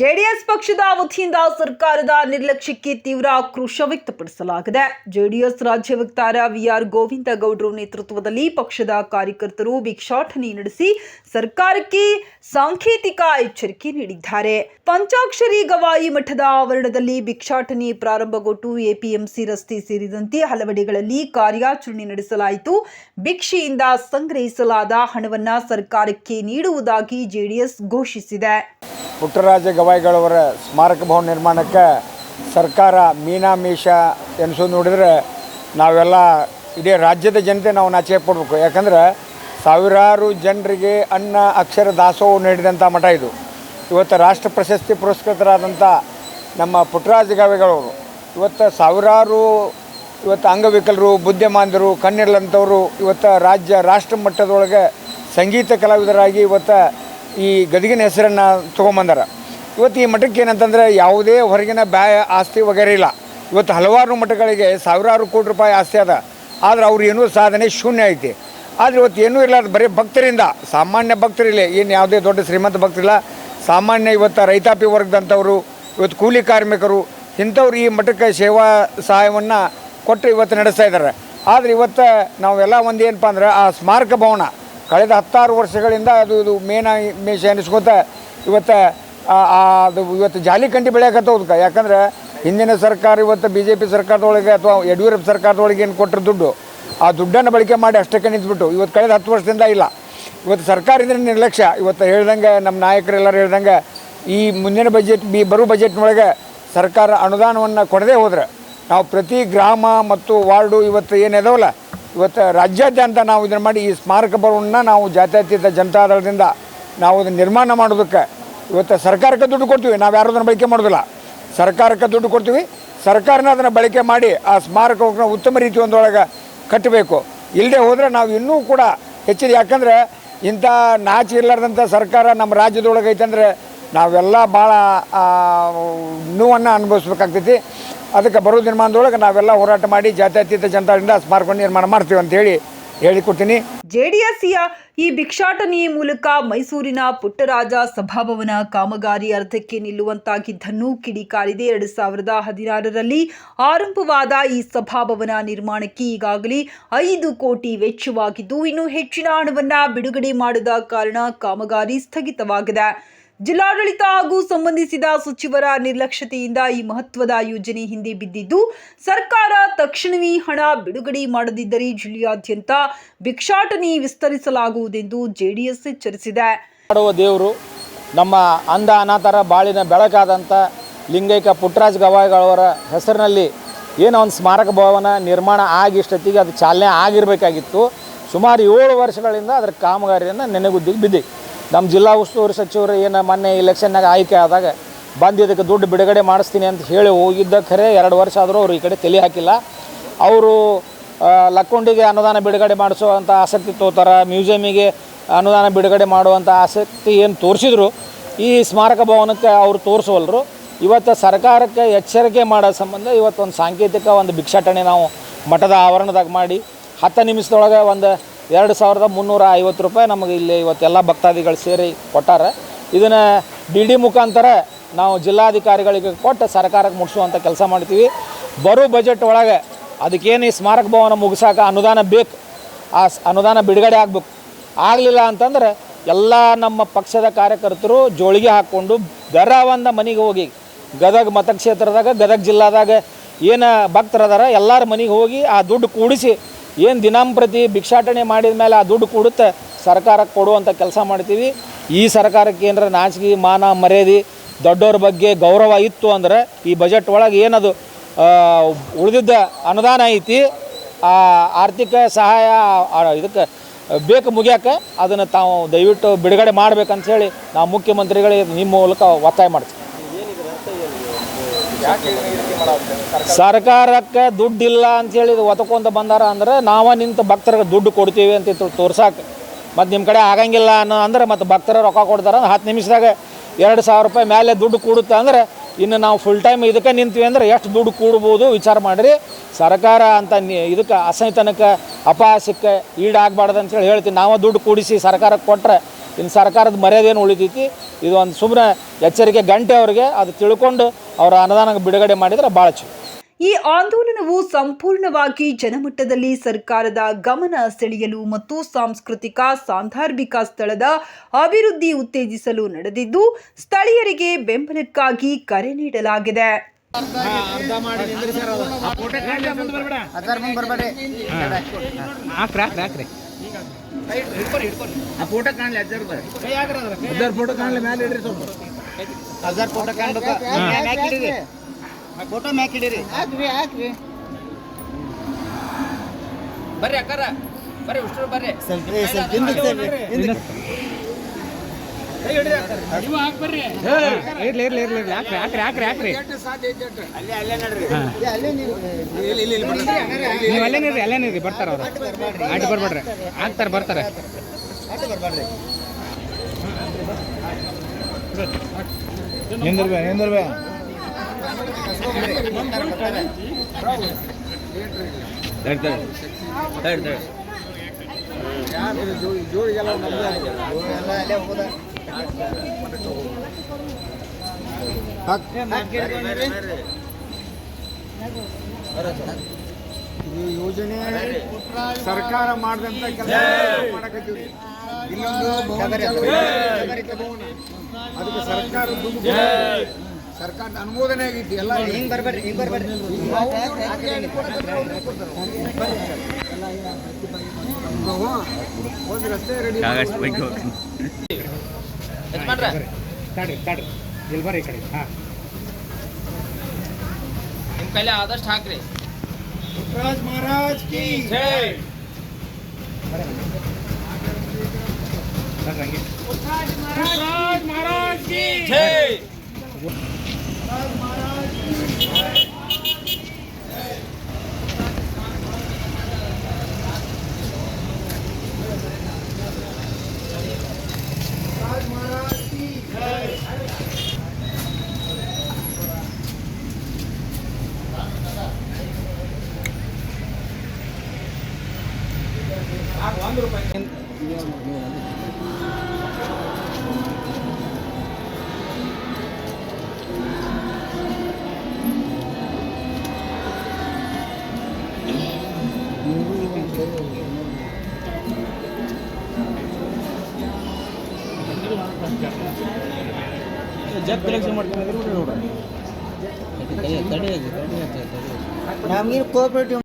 JDS ಪಕ್ಷದ ವತಿಯಿಂದ ಸರ್ಕಾರದ ನಿರ್ಲಕ್ಷ್ಯಕ್ಕೆ ತೀವ್ರ ಆಕ್ರೋಶ ವ್ಯಕ್ತಪಡಿಸಲಾಗಿದೆ. ಜೆಡಿಎಸ್ ರಾಜ್ಯ ವಕ್ತಾರ ವಿ ಆರ್ ಗೋವಿಂದ ಗೌಡ್ರು ನೇತೃತ್ವದಲ್ಲಿ ಪಕ್ಷದ ಕಾರ್ಯಕರ್ತರು ಭಿಕ್ಷಾಟನೆ ನಡೆಸಿ ಸರ್ಕಾರಕ್ಕೆ ಸಾಂಕೇತಿಕ ಎಚ್ಚರಿಕೆ ನೀಡಿದ್ದಾರೆ. ಪಂಚಾಕ್ಷರಿ ಗವಾಯಿ ಮಠದ ಆವರಣದಲ್ಲಿ ಭಿಕ್ಷಾಟನೆ ಪ್ರಾರಂಭಗೊಂಡು ಎಪಿಎಂಸಿ ರಸ್ತೆ ಸೇರಿದಂತೆ ಹಲವೆಡೆಗಳಲ್ಲಿ ಕಾರ್ಯಾಚರಣೆ ನಡೆಸಲಾಯಿತು. ಭಿಕ್ಷೆಯಿಂದ ಸಂಗ್ರಹಿಸಲಾದ ಹಣವನ್ನು ಸರ್ಕಾರಕ್ಕೆ ನೀಡುವುದಾಗಿ ಜೆಡಿಎಸ್ ಘೋಷಿಸಿದೆ. ಪುಟ್ಟರಾಜ ಗವಾಯಿಗಳವರ ಸ್ಮಾರಕ ಭವನ ನಿರ್ಮಾಣಕ್ಕೆ ಸರ್ಕಾರ ಮೀನಾ ಮೀಷ ಎನಿಸೋದು ನೋಡಿದರೆ ನಾವೆಲ್ಲ ಇಡೀ ರಾಜ್ಯದ ಜನತೆ ನಾವು ನಾಚಿಕೆ ಪಡಬೇಕು. ಯಾಕಂದ್ರೆ ಸಾವಿರಾರು ಜನರಿಗೆ ಅನ್ನ, ಅಕ್ಷರ, ದಾಸೋಹ ನೀಡಿದಂಥ ಮಠ ಇದು. ಇವತ್ತು ರಾಷ್ಟ್ರ ಪ್ರಶಸ್ತಿ ಪುರಸ್ಕೃತರಾದಂಥ ನಮ್ಮ ಪುಟ್ಟರಾಜ ಗವಾಯಿಗಳವರು, ಇವತ್ತು ಸಾವಿರಾರು ಇವತ್ತು ಅಂಗವಿಕಲರು ಬುದ್ಧಿಮಾಂದರು ಕಣ್ಣಿರ್ಲಂಥವರು ಇವತ್ತು ರಾಜ್ಯ, ರಾಷ್ಟ್ರ ಮಟ್ಟದೊಳಗೆ ಸಂಗೀತ ಕಲಾವಿದರಾಗಿ ಇವತ್ತು ಈ ಗದಗಿನ ಹೆಸರನ್ನು ತೊಗೊಂಬಂದಾರ. ಇವತ್ತು ಈ ಮಠಕ್ಕೆ ಏನಂತಂದರೆ ಯಾವುದೇ ಹೊರಗಿನ ಬ್ಯಾ ಆಸ್ತಿ ವಗೇರೆ ಇಲ್ಲ. ಇವತ್ತು ಹಲವಾರು ಮಠಗಳಿಗೆ ಸಾವಿರಾರು ಕೋಟಿ ರೂಪಾಯಿ ಆಸ್ತಿ ಅದ. ಆದರೆ ಅವ್ರು ಏನೂ ಸಾಧನೆ ಶೂನ್ಯ ಐತಿ. ಆದರೆ ಇವತ್ತು ಏನೂ ಇಲ್ಲ ಅದು ಬರೀ ಭಕ್ತರಿಂದ, ಸಾಮಾನ್ಯ ಭಕ್ತರಿಲ್ಲ ಏನು ಯಾವುದೇ ದೊಡ್ಡ ಶ್ರೀಮಂತ ಭಕ್ತರಿಲ್ಲ, ಸಾಮಾನ್ಯ ಇವತ್ತು ರೈತಾಪಿ ವರ್ಗದಂಥವರು, ಇವತ್ತು ಕೂಲಿ ಕಾರ್ಮಿಕರು, ಇಂಥವ್ರು ಈ ಮಠಕ್ಕೆ ಸೇವಾ ಸಹಾಯವನ್ನು ಕೊಟ್ಟು ಇವತ್ತು ನಡೆಸ್ತಾ ಇದ್ದಾರೆ. ಆದರೆ ಇವತ್ತು ನಾವೆಲ್ಲ ಒಂದು ಏನಪ್ಪ ಅಂದ್ರೆ ಆ ಸ್ಮಾರಕ ಭವನ ಕಳೆದ ಹತ್ತಾರು ವರ್ಷಗಳಿಂದ ಅದು ಇದು ಮೇನ ಮೇಷ ಎನಿಸ್ಕೊತ ಇವತ್ತು ಅದು ಇವತ್ತು ಜಾಲಿಕಂಡಿ ಬೆಳೆಯಕತ್ತವ್ದಕ್ಕೆ ಯಾಕಂದ್ರೆ ಹಿಂದಿನ ಸರ್ಕಾರ ಇವತ್ತು ಬಿ ಜೆ ಪಿ ಸರ್ಕಾರದೊಳಗೆ ಅಥವಾ ಯಡಿಯೂರಪ್ಪ ಸರ್ಕಾರದೊಳಗೆ ಏನು ಕೊಟ್ಟರು ದುಡ್ಡು, ಆ ದುಡ್ಡನ್ನು ಬಳಕೆ ಮಾಡಿ ಅಷ್ಟಕ್ಕೆ ನಿಂತ್ಬಿಟ್ಟು, ಇವತ್ತು ಕಳೆದ ಹತ್ತು ವರ್ಷದಿಂದ ಇಲ್ಲ. ಇವತ್ತು ಸರ್ಕಾರದಿಂದ ನಿರ್ಲಕ್ಷ್ಯ. ಇವತ್ತು ಹೇಳ್ದಂಗೆ ನಮ್ಮ ನಾಯಕರೆಲ್ಲರೂ ಹೇಳ್ದಂಗೆ ಈ ಮುಂದಿನ ಬಜೆಟ್ ಬಿ ಬರೋ ಬಜೆಟ್ನೊಳಗೆ ಸರ್ಕಾರ ಅನುದಾನವನ್ನು ಕೊಡದೇ ಹೋದರೆ, ನಾವು ಪ್ರತಿ ಗ್ರಾಮ ಮತ್ತು ವಾರ್ಡು ಇವತ್ತು ಏನಿದಾವಲ್ಲ ಇವತ್ತು ರಾಜ್ಯಾದ್ಯಂತ ನಾವು ಇದನ್ನು ಮಾಡಿ ಈ ಸ್ಮಾರಕ ಭವನ ನಾವು ಜಾತ್ಯತೀತ ಜನತಾದಳದಿಂದ ನಾವು ಅದನ್ನು ನಿರ್ಮಾಣ ಮಾಡೋದಕ್ಕೆ ಇವತ್ತು ಸರ್ಕಾರಕ್ಕೆ ದುಡ್ಡು ಕೊಡ್ತೀವಿ. ನಾವು ಯಾರು ಅದನ್ನು ಬಳಕೆ ಮಾಡೋದಿಲ್ಲ. ಸರ್ಕಾರಕ್ಕೆ ದುಡ್ಡು ಕೊಡ್ತೀವಿ. ಸರ್ಕಾರನ ಅದನ್ನು ಬಳಕೆ ಮಾಡಿ ಆ ಸ್ಮಾರಕವನ್ನು ಉತ್ತಮ ರೀತಿ ಒಂದೊಳಗೆ ಕಟ್ಟಬೇಕು. ಇಲ್ಲದೆ ಹೋದರೆ ನಾವು ಇನ್ನೂ ಕೂಡ ಹೆಚ್ಚಿದೆ ಯಾಕಂದರೆ ಇಂಥ ನಾಚಿ ಇರ್ಲಾರ್ದಂಥ ಸರ್ಕಾರ ನಮ್ಮ ರಾಜ್ಯದೊಳಗೆ ಐತಂದ್ರೆ ನಾವೆಲ್ಲ ಭಾಳ ನೋವನ್ನು ಅನುಭವಿಸ್ಬೇಕಾಗ್ತೈತಿ. ಅದಕ್ಕೆ ಬರೋ ದಿನಮಾನದೊಳಗೆ ನಾವೆಲ್ಲ ಹೋರಾಟ ಮಾಡಿ ಜಾತ್ಯತೀತ ಜನತಾದಿಂದ ಸ್ಮಾರಕ ನಿರ್ಮಾಣ ಮಾಡ್ತೀವಿ ಅಂತೇಳಿ ಹೇಳಿಕೊಡ್ತೀನಿ ಜೆಡಿಎಸ್ಸಿಯ ಈ ಭಿಕ್ಷಾಟನೆಯ ಮೂಲಕ ಮೈಸೂರಿನ ಪುಟ್ಟರಾಜ ಸಭಾಭವನ ಕಾಮಗಾರಿ ಅರ್ಧಕ್ಕೆ ನಿಲ್ಲುವಂತಾಗಿದ್ದನ್ನು ಕಿಡಿಕಾರಿದೆ ಎರಡು ಸಾವಿರದ ಹದಿನಾರರಲ್ಲಿ ಆರಂಭವಾದ ಈ ಸಭಾಭವನ ನಿರ್ಮಾಣಕ್ಕೆ ಈಗಾಗಲೇ ಐದು ಕೋಟಿ ವೆಚ್ಚವಾಗಿದ್ದು, ಇನ್ನು ಹೆಚ್ಚಿನ ಹಣವನ್ನು ಬಿಡುಗಡೆ ಮಾಡದ ಕಾರಣ ಕಾಮಗಾರಿ ಸ್ಥಗಿತವಾಗಿದೆ. ಜಿಲ್ಲಾಡಳಿತ ಹಾಗೂ ಸಂಬಂಧಿಸಿದ ಸಚಿವರ ನಿರ್ಲಕ್ಷ್ಯತೆಯಿಂದ ಈ ಮಹತ್ವದ ಯೋಜನೆ ಹಿಂದೆ ಬಿದ್ದಿದ್ದು, ಸರ್ಕಾರ ತಕ್ಷಣವೇ ಹಣ ಬಿಡುಗಡೆ ಮಾಡದಿದ್ದರೆ ಜಿಲ್ಲೆಯಾದ್ಯಂತ ಭಿಕ್ಷಾಟನೆ ವಿಸ್ತರಿಸಲಾಗುವುದೆಂದು ಜೆಡಿಎಸ್ ಎಚ್ಚರಿಸಿದೆ. ಮಾಡುವ ದೇವರು ನಮ್ಮ ಅಂಧ ಅನಾಥರ ಬಾಳಿನ ಬೆಳಕಾದಂಥ ಲಿಂಗೈಕ ಪುಟ್ಟರಾಜ ಗವಾಯಿಗಳವರ ಹೆಸರಿನಲ್ಲಿ ಏನೋ ಒಂದು ಸ್ಮಾರಕ ಭವನ ನಿರ್ಮಾಣ ಆಗಿಷ್ಟೊತ್ತಿಗೆ ಅದು ಚಾಲನೆ ಆಗಿರಬೇಕಾಗಿತ್ತು. ಸುಮಾರು ಏಳು ವರ್ಷಗಳಿಂದ ಅದರ ಕಾಮಗಾರಿಯನ್ನು ನೆನೆಗುದ್ದಿಗೆ ಬಿದ್ದಿ ನಮ್ಮ ಜಿಲ್ಲಾ ಉಸ್ತುವಾರಿ ಸಚಿವರು ಏನು ಮೊನ್ನೆ ಇಲೆಕ್ಷನ್ನಾಗ ಆಯ್ಕೆ ಆದಾಗ ಬಂದು ಇದಕ್ಕೆ ದುಡ್ಡು ಬಿಡುಗಡೆ ಮಾಡಿಸ್ತೀನಿ ಅಂತ ಹೇಳಿ ಹೋಗಿದ್ದ ಖರೆ ಎರಡು ವರ್ಷ ಆದರೂ ಅವರು ಈ ಕಡೆ ತಲೆ ಹಾಕಿಲ್ಲ. ಅವರು ಲಕ್ಕುಂಡಿಗೆ ಅನುದಾನ ಬಿಡುಗಡೆ ಮಾಡಿಸುವಂಥ ಆಸಕ್ತಿ ತೋತಾರ ಮ್ಯೂಸಿಯಮಿಗೆ ಅನುದಾನ ಬಿಡುಗಡೆ ಮಾಡುವಂಥ ಆಸಕ್ತಿ ಏನು ತೋರಿಸಿದ್ರು, ಈ ಸ್ಮಾರಕ ಭವನಕ್ಕೆ ಅವರು ತೋರಿಸುವಲ್ಲರು ಇವತ್ತು ಸರ್ಕಾರಕ್ಕೆ ಎಚ್ಚರಿಕೆ ಮಾಡೋ ಸಂಬಂಧ ಇವತ್ತು ಒಂದು ಸಾಂಕೇತಿಕ ಒಂದು ಭಿಕ್ಷಾಟನೆ ನಾವು ಮಠದ ಆವರಣದಾಗ ಮಾಡಿ, ಹತ್ತು ನಿಮಿಷದೊಳಗೆ ಒಂದು ಎರಡು ಸಾವಿರದ ಮುನ್ನೂರ ಐವತ್ತು ರೂಪಾಯಿ ನಮಗೆ ಇಲ್ಲಿ ಇವತ್ತೆಲ್ಲ ಭಕ್ತಾದಿಗಳು ಸೇರಿ ಕೊಟ್ಟಾರ. ಇದನ್ನು ಡಿ ಡಿ ಮುಖಾಂತರ ನಾವು ಜಿಲ್ಲಾಧಿಕಾರಿಗಳಿಗೆ ಕೊಟ್ಟು ಸರ್ಕಾರಕ್ಕೆ ಮುಟ್ಟಿಸುವಂಥ ಕೆಲಸ ಮಾಡ್ತೀವಿ. ಬರೋ ಬಜೆಟ್ ಒಳಗೆ ಅದಕ್ಕೇನು ಈ ಸ್ಮಾರಕ ಭವನ ಮುಗಿಸೋಕೆ ಅನುದಾನ ಬೇಕು. ಆ ಅನುದಾನ ಬಿಡುಗಡೆ ಆಗಬೇಕು. ಆಗಲಿಲ್ಲ ಅಂತಂದ್ರೆ ಎಲ್ಲ ನಮ್ಮ ಪಕ್ಷದ ಕಾರ್ಯಕರ್ತರು ಜೋಳಿಗೆ ಹಾಕ್ಕೊಂಡು ಬೆರವಂದ ಮನೆಗೆ ಹೋಗಿ ಗದಗ ಮತಕ್ಷೇತ್ರದಾಗ, ಗದಗ ಜಿಲ್ಲಾದಾಗ ಏನು ಭಕ್ತರದಾರ ಎಲ್ಲರ ಮನೆಗೆ ಹೋಗಿ ಆ ದುಡ್ಡು ಕೂಡಿಸಿ ಏನು ದಿನಂಪ್ರತಿ ಭಿಕ್ಷಾಟನೆ ಮಾಡಿದ ಮೇಲೆ ಆ ದುಡ್ಡು ಕೊಡುತ್ತೆ, ಸರ್ಕಾರಕ್ಕೆ ಕೊಡುವಂಥ ಕೆಲಸ ಮಾಡ್ತೀವಿ. ಈ ಸರ್ಕಾರಕ್ಕೆ ಏನಾರ ನಾಚಿಕೆ, ಮಾನ, ಮರ್ಯಾದೆ, ದೊಡ್ಡವ್ರ ಬಗ್ಗೆ ಗೌರವ ಇತ್ತು ಅಂದ್ರೆ ಈ ಬಜೆಟ್ ಒಳಗೆ ಏನದು ಉಳಿದಿದ್ದ ಅನುದಾನ ಐತಿ. ಆ ಆರ್ಥಿಕ ಸಹಾಯ ಇದಕ್ಕೆ ಬೇಕು ಮುಗಿಯೋಕೆ ಅದನ್ನು ತಾವು ದಯವಿಟ್ಟು ಬಿಡುಗಡೆ ಮಾಡಬೇಕಂತ ಹೇಳಿ ನಾವು ಮುಖ್ಯಮಂತ್ರಿಗಳಿಗೆ ನಿಮ್ಮ ಮೂಲಕ ಒತ್ತಾಯ ಮಾಡ್ತೀವಿ. ಸರ್ಕಾರಕ್ಕೆ ದುಡ್ಡಿಲ್ಲ ಅಂತೇಳಿ ಒತಕೊಂತ ಬಂದಾರ ಅಂದ್ರೆ ನಾವು ನಿಂತು ಭಕ್ತರಿಗೆ ದುಡ್ಡು ಕೊಡ್ತೀವಿ ಅಂತ ತೋರ್ಸಾಕ. ಮತ್ತು ನಿಮ್ಮ ಕಡೆ ಆಗಂಗಿಲ್ಲ ಅನ್ನೋ ಅಂದ್ರೆ ಮತ್ತು ಭಕ್ತರ ರೊಕ್ಕ ಕೊಡ್ತಾರೆ ಹತ್ತು ನಿಮಿಷದಾಗ ಎರಡು ಸಾವಿರ ರೂಪಾಯಿ ಮೇಲೆ ದುಡ್ಡು ಕೂಡುತ್ತೆ ಅಂದ್ರೆ ಇನ್ನು ನಾವು ಫುಲ್ ಟೈಮ್ ಇದಕ್ಕೆ ನಿಂತೀವಿ ಅಂದ್ರೆ ಎಷ್ಟು ದುಡ್ಡು ಕೂಡ್ಬೋದು ವಿಚಾರ ಮಾಡಿರಿ. ಸರ್ಕಾರ ಅಂತ ಇದಕ್ಕೆ ಅಸಹಿತನಕ್ಕೆ, ಅಪಹಾಸ್ಯಕ್ಕೆ ಈಡಾಗಬಾರ್ದು ಅಂತೇಳಿ ಹೇಳ್ತೀನಿ. ನಾವು ದುಡ್ಡು ಕೂಡಿಸಿ ಸರ್ಕಾರಕ್ಕೆ ಕೊಟ್ಟರೆ ಇನ್ನು ಸರ್ಕಾರದ ಮರ್ಯಾದೆ ಏನು ಉಳಿತೈತಿ ಇದು ಒಂದು ಸುಮ್ಮನೆ ಎಚ್ಚರಿಕೆ ಗಂಟೆ ಅವರಿಗೆ ಅದು ತಿಳ್ಕೊಂಡು ಅವರ ಅನುದಾನ ಬಿಡುಗಡೆ ಮಾಡಿದರೆ ಭಾಳ ಚಲೋ ಈ ಆಂದೋಲನವು ಸಂಪೂರ್ಣವಾಗಿ ಜನಮಟ್ಟದಲ್ಲಿ ಸರ್ಕಾರದ ಗಮನ ಸೆಳೆಯಲು ಮತ್ತು ಸಾಂಸ್ಕೃತಿಕ ಸಾಂದರ್ಭಿಕ ಸ್ಥಳದ ಅಭಿವೃದ್ಧಿ ಉತ್ತೇಜಿಸಲು ನಡೆದಿದ್ದು ಸ್ಥಳೀಯರಿಗೆ ಬೆಂಬಲಕ್ಕಾಗಿ ಕರೆ ನೀಡಲಾಗಿದೆ ಫೋಟೋ ಮ್ಯಾಕ್ ಹಿಡೀರಿ ಹಾಕ್ರಿ ಹಾಕ್ರಿ ಬರ್ರಿ ಅಕ್ಕಾರ. ಬರ್ರಿ ಉಷ್ಟ್ರು ಬರ್ರಿ. ಸ್ವಲ್ಪ ಏ, ಸ್ವಲ್ಪ ಹಿಂದಕ್ಕೆ. ಇರ್ಲಿ ಇರ್ಲಿ ಇರ್ಲಿ ಹಾಕ್ರಿ ಹಾಕ್ರಿ ಹಾಕ್ರಿ ಹಾಕ್ರಿ ನೀವು ಅಲ್ಲೇ ನೀರಿ ಅಲ್ಲೇ ಬರ್ತಾರ ಅವ್ರು ಆಟ ಬರ್ಬೇಡ್ರಿ ಆಗ್ತಾರೆ ಬರ್ತಾರೆ ಅಡ್ಡ ಬರ್ಬಾರ್ರಿ ನಿಂದಿರ್ಬೇ ಈ ಯೋಜನೆ ಸರ್ಕಾರ ಮಾಡಿದಂತ ಕೆಲಸ ಮಾಡಕತ್ತೀವಿ. ಇಲ್ಲೊಂದು ಬಹುಮತ ಅದಕ್ಕೆ ಸರ್ಕಾರ ದುಡ್ಡು ಸರ್ಕಾರದ ಅನುಮೋದನೆ ಆಗಿತ್ತು. ಎಲ್ಲ ಹಿಂಗ್ ಬರ್ಬೇಡ್ರಿ ಹಿಂಗ್ ಬರ್ಬೇಡ್ರಿ. ಒಂದು ರಸ್ತೆ ರೆಡಿ ಯಜಮಾನ್ರ. ತಡ್ರಿ ತಡ್ರಿ ಇಲ್ಲಿ ಬರ್ರಿ ಈ ಕಡೆ. ಹಾಂ. ನಿಮ್ ಕೈಲಿ ಆದಷ್ಟು ಹಾಕ್ರಿ. ರಾಜ್ ಮಹಾರಾಜ್ ಕಿ ಹಂಗೆ ಜಗ್ ಕಲೆಕ್ಷನ್ ಮಾಡ್ಕೊಂಡು ನಮ್ಗೇನು ಕೋಆಪರೇಟಿವ್